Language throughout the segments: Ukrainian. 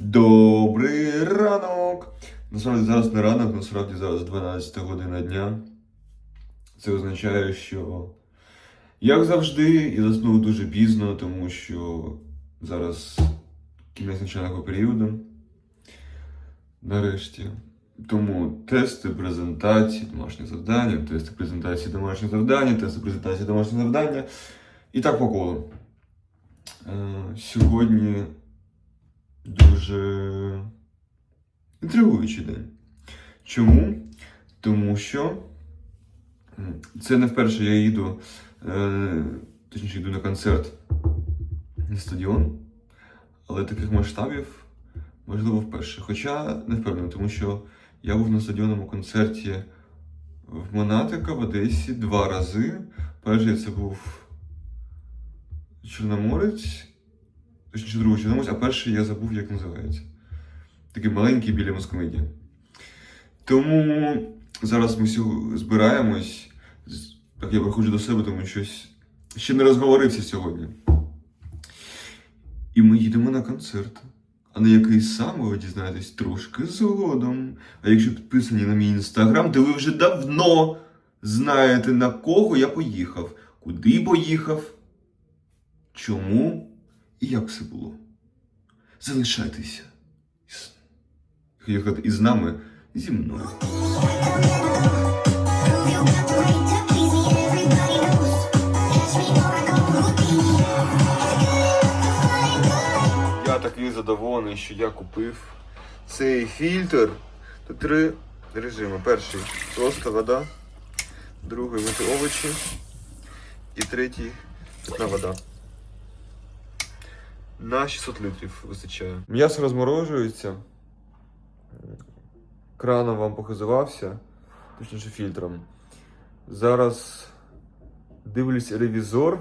Добрий ранок! Насправді зараз не ранок, насправді зараз 12 година дня. Це означає, що як завжди, я заснув дуже пізно, тому що зараз кінець навчального періоду. Нарешті. Тому тести, презентації, домашні завдання, тести презентації, домашні завдання, тести презентації, домашні завдання. І так по колу. Е, Сьогодні дуже інтригуючий день. Чому? Тому що це не вперше я їду, е, точніше йду на концерт на стадіон, але таких масштабів можливо вперше. Хоча не впевнений, тому що я був на стадіонному концерті в Монатика в Одесі два рази. Перший це був Чорноморець, точніше другий Чорноморець, а перший я забув, як називається. Такий маленький біля Москомедії. Тому зараз ми збираємось. Так я приходжу до себе, тому щось ще не розговорився сьогодні. І ми їдемо на концерт. А на який саме ви дізнаєтесь трошки згодом. А якщо підписані на мій інстаграм, то ви вже давно знаєте, на кого я поїхав, куди поїхав, чому і як все було. Залишайтеся сказати, із нами, зі мною. Я такий задоволений, що я купив цей фільтр. Тут три режими. Перший просто вода, другий мити овочі і третій питна вода. На 600 літрів вистачає. М'ясо розморожується. Краном вам показувався, точніше фільтром. Зараз дивлюсь ревізор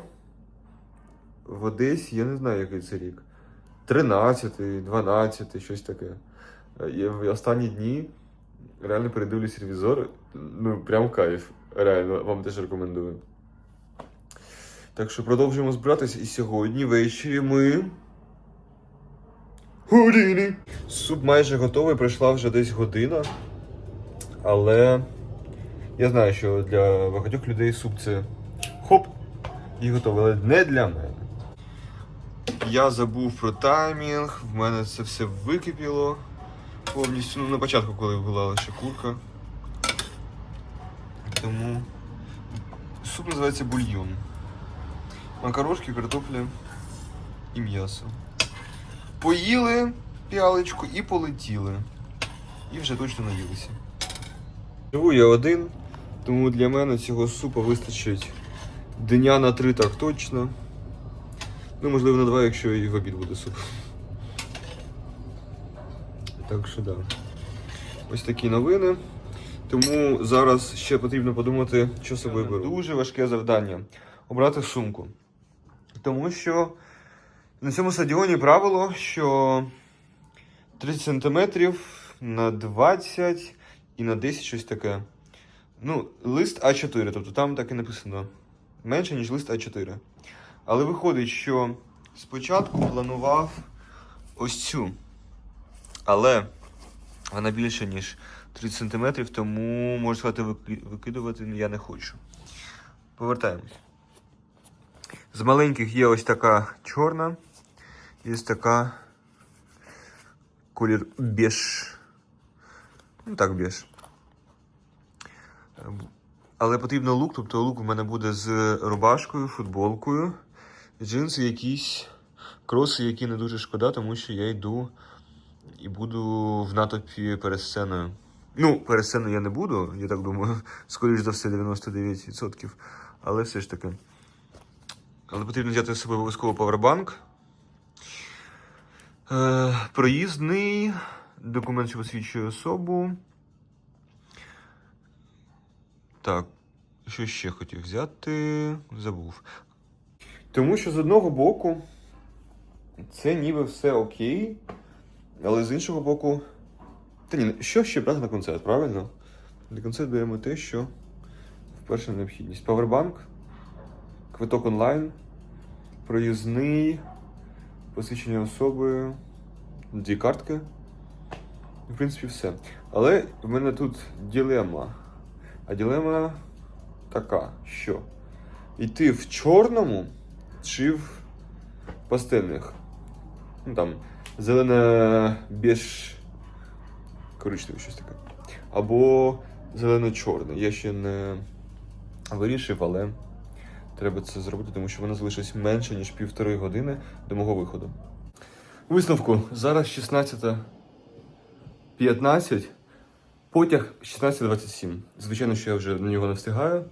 в Одесі, я не знаю, який це рік. 13, 12, щось таке. Е, Я в останні дні реально передивлюсь ревізор. Ну, прям кайф. Реально, вам теж рекомендую. Так що продовжуємо збиратися. І сьогодні ввечері ми. Гудіні! Суп майже готовий, пройшла вже десь година. Але я знаю, що для багатьох людей суп це хоп! І готовий, але не для мене. Я забув про таймінг, в мене це все википіло повністю. Ну, на початку, коли була лише курка. Тому суп називається бульйон. Макарошки, картопля і м'ясо. Поїли піалечку і полетіли. І вже точно наїлися. Живу я один, тому для мене цього супа вистачить дня на три так точно. Ну, можливо, на два, якщо і в обід буде суп. Так що да. Ось такі новини. Тому зараз ще потрібно подумати, що собою беру. Дуже важке завдання обрати сумку. Тому що на цьому стадіоні правило, що 30 см на 20 і на 10 щось таке. Ну, лист А4, тобто там так і написано. Менше, ніж лист А4. Але виходить, що спочатку планував ось цю. Але вона більше, ніж 30 см, тому можу сказати, викидувати я не хочу. Повертаємось. З маленьких є ось така чорна, є така колір беж. Ну так. Ем, Але потрібно лук, тобто лук у мене буде з рубашкою, футболкою, джинси якісь, кроси, які не дуже шкода, тому що я йду і буду в натовпі перед сценою. Ну, перед сценою я не буду, я так думаю, скоріш за все 99%. Але все ж таки. Але потрібно взяти з собою обов'язково павербанк. Е, проїзний, документ, що посвідчує особу. Так, що ще хотів взяти? Забув. Тому що з одного боку це ніби все окей, але з іншого боку. Та ні, що ще брати на концерт, правильно? На концерт беремо те, що вперше необхідність. Павербанк, квиток онлайн, проїзний, посвідчення особи, дві картки. В принципі, все. Але в мене тут ділема. А ділема така, що йти в чорному чи в пастельних. Ну там зелена біж коричневе щось таке. Або зелено-чорне. Я ще не вирішив, але треба це зробити, тому що воно залишилось менше, ніж півтори години до мого виходу. Висновку. Зараз 16.15. Потяг 16.27. Звичайно, що я вже на нього не встигаю.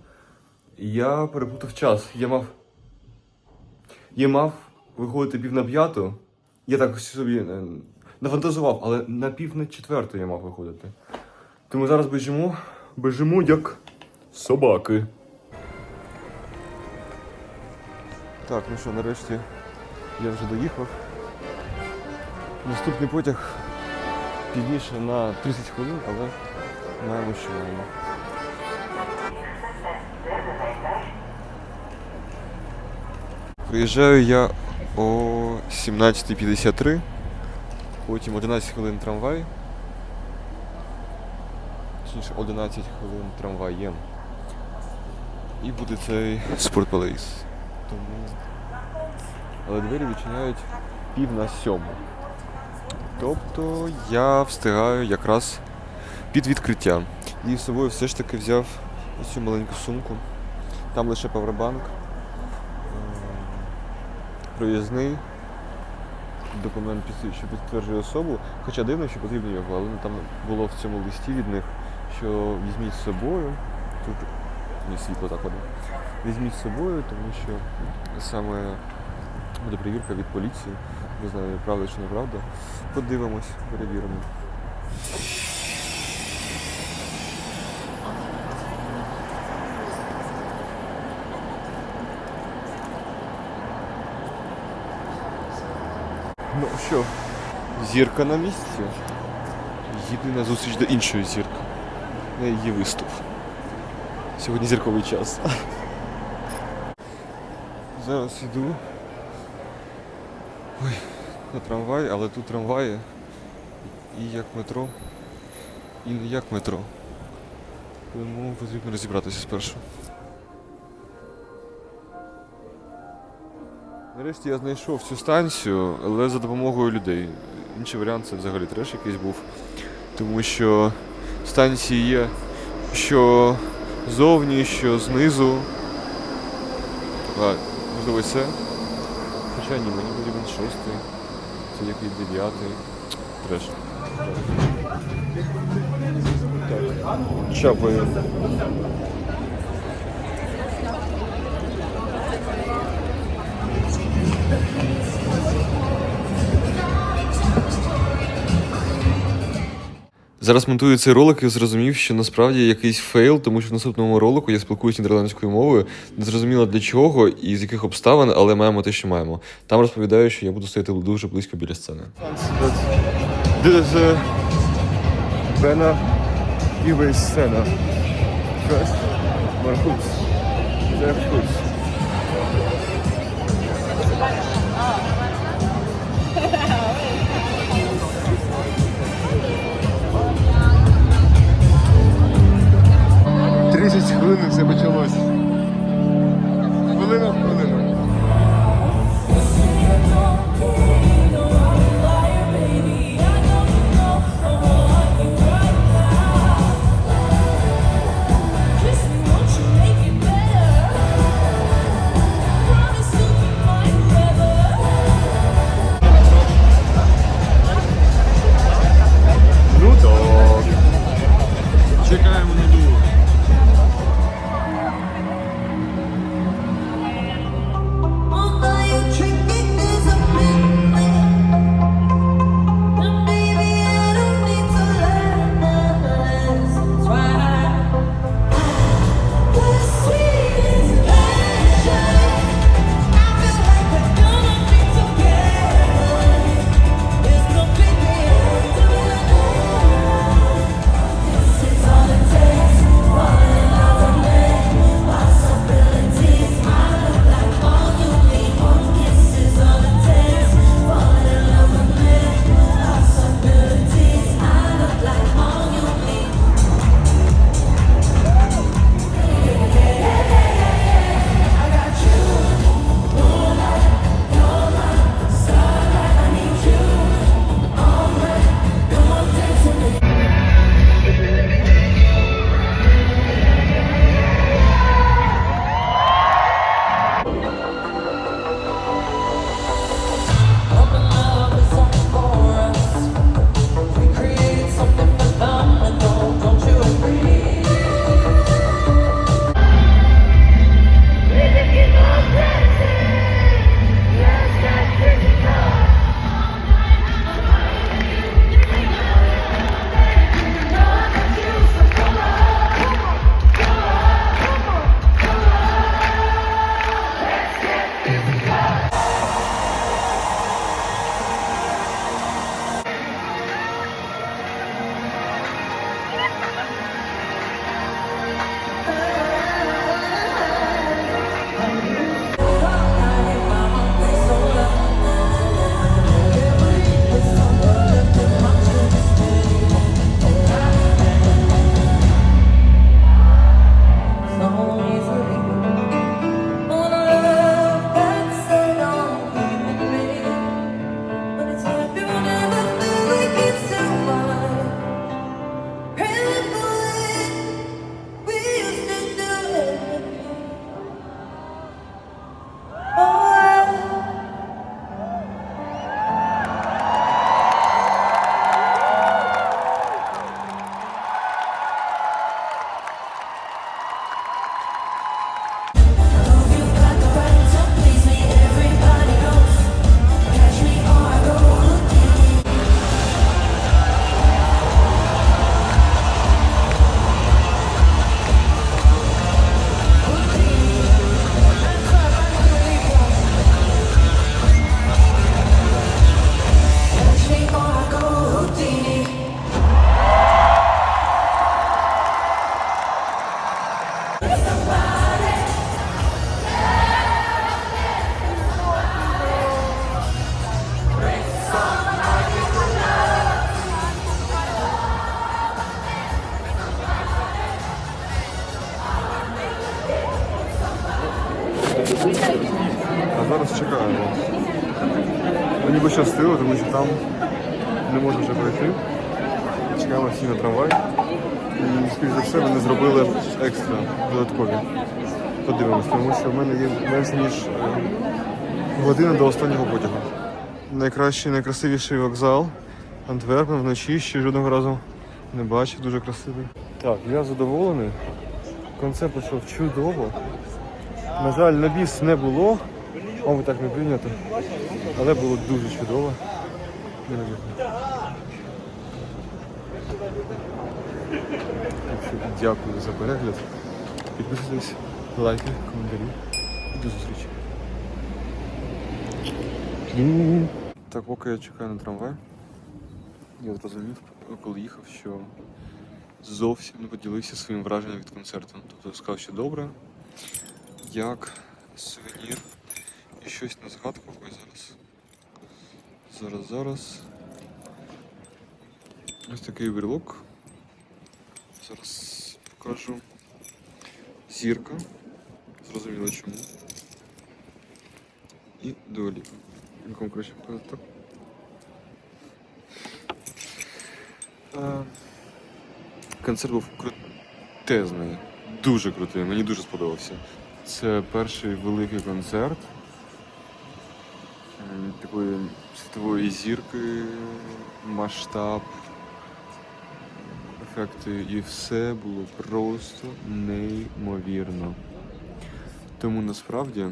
Я переплутав час. Я мав. Я мав виходити пів на п'яту. Я так собі е, нафантазував, але на пів на четверту я мав виходити. Тому зараз біжимо, біжимо як собаки. Так, ну що, нарешті я вже доїхав. Наступний потяг пізніше на 30 хвилин, але маємо, що маємо. Приїжджаю я о 17.53, потім 11 хвилин трамвай. Точніше 11 хвилин трамваєм. І буде цей спортпалейс. Тому... Але двері відчиняють пів на сьому. Тобто я встигаю якраз під відкриття. І з собою все ж таки взяв цю маленьку сумку. Там лише павербанк, е, проїзний, документ, що підтверджує особу. Хоча дивно, що потрібно його, але там було в цьому листі від них, що візьміть з собою. Тут ні, світло так воно. Візьміть з собою, тому що саме буде перевірка від поліції. Не знаю, правда чи неправда. Подивимось, перевіримо. Ну що, зірка на місці. Єдина зустріч до іншої зірки. На її виступ. Сьогодні зірковий час. Зараз йду. Ой, на трамвай, але тут трамваї і як метро, і не як метро. Тому потрібно розібратися спершу. Нарешті я знайшов цю станцію, але за допомогою людей. Інший варіант це взагалі треш якийсь був. Тому що станції є що зовні, що знизу. Це. Хоча ні, мені потрібен шостий. Це який дев'ятий. Треш. Так. Чапаю. Зараз монтую цей ролик і зрозумів, що насправді якийсь фейл, тому що в наступному ролику я спілкуюся нідерландською мовою, не зрозуміло для чого і з яких обставин, але маємо те, що маємо. Там розповідаю, що я буду стояти дуже близько біля сцени. Uh. First, maar goed. Пощастило, тому що там не можна вже пройти. Чекаємо всі на трамвай. І, скоріш за все, вони зробили екстра додаткові. Подивимось, тому що в мене є менше ніж е, година до останнього потягу. Найкращий, найкрасивіший вокзал. Антверпен вночі ще жодного разу не бачив, дуже красивий. Так, я задоволений. Концерт пройшов чудово. На жаль, на біс не було, мабуть, так не прийнято, але було дуже чудово. Дякую за перегляд. Підписуйтесь, лайки, коментарі. До зустрічі. Так, поки я чекаю на трамвай, я зрозумів, коли їхав, що зовсім не поділився своїм враженням від концерту. Тобто сказав, що добре, як сувенір і щось на згадку. Ой, зараз. Зараз, зараз. Ось такий брелок. Зараз покажу. Зірка. Зрозуміло чому. І дуаліпа. Якому коротше так. Е, Концерт був крутезний, дуже крутий, мені дуже сподобався. Це перший великий концерт світової зірки, масштаб, ефекти, і все було просто неймовірно. Тому насправді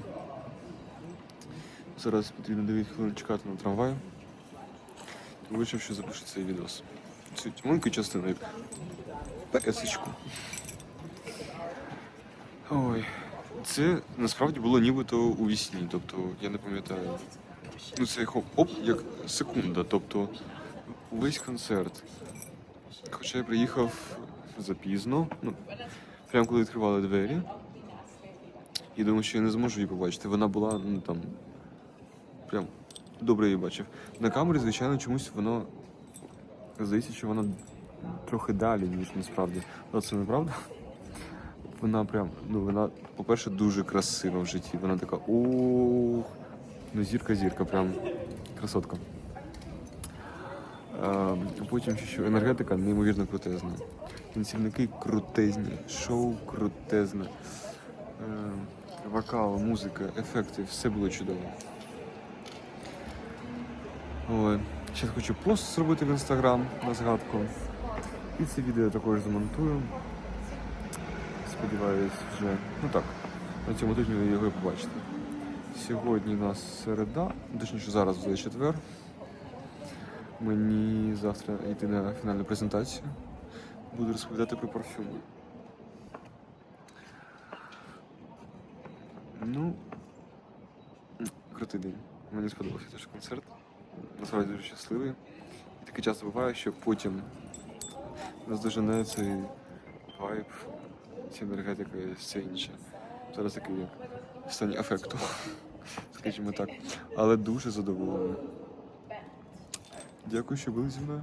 зараз потрібно 9 хвилин чекати на трамвай. Вирішив, що запишу цей відос. Цю маленьку частину ПСочку. Ой, це насправді було нібито у вісні, тобто я не пам'ятаю. Ну це як оп, як секунда, тобто увесь концерт. Хоча я приїхав запізно, ну, прямо коли відкривали двері. І думав, що я не зможу її побачити. Вона була, ну там, прям добре її бачив. На камері, звичайно, чомусь воно здається, що вона трохи далі, ніж насправді. Але це неправда. Вона прям, ну вона, по-перше, дуже красива в житті. Вона така ух. Ну, зірка, зірка, прям красотка. А, потім ще що енергетика неймовірно крутезна. Танцівники крутезні, шоу крутезне. Е, вокал, музика, ефекти, все було чудово. Зараз хочу пост зробити в інстаграм на згадку. І це відео також замонтую. Сподіваюсь, вже. Ну так, на цьому тижні ви його і побачите. Сьогодні у нас середа, точніше зараз вже четвер. Мені завтра йти на фінальну презентацію. Буду розповідати про парфюми. Ну, крутий день. Мені сподобався теж концерт. Насправді дуже щасливий. І таке часто буває, що потім нас дожене цей вайб, ця енергетика і все інше. Зараз такий в стані афекту, скажімо так. Але дуже задоволений. Дякую, що були зі мною.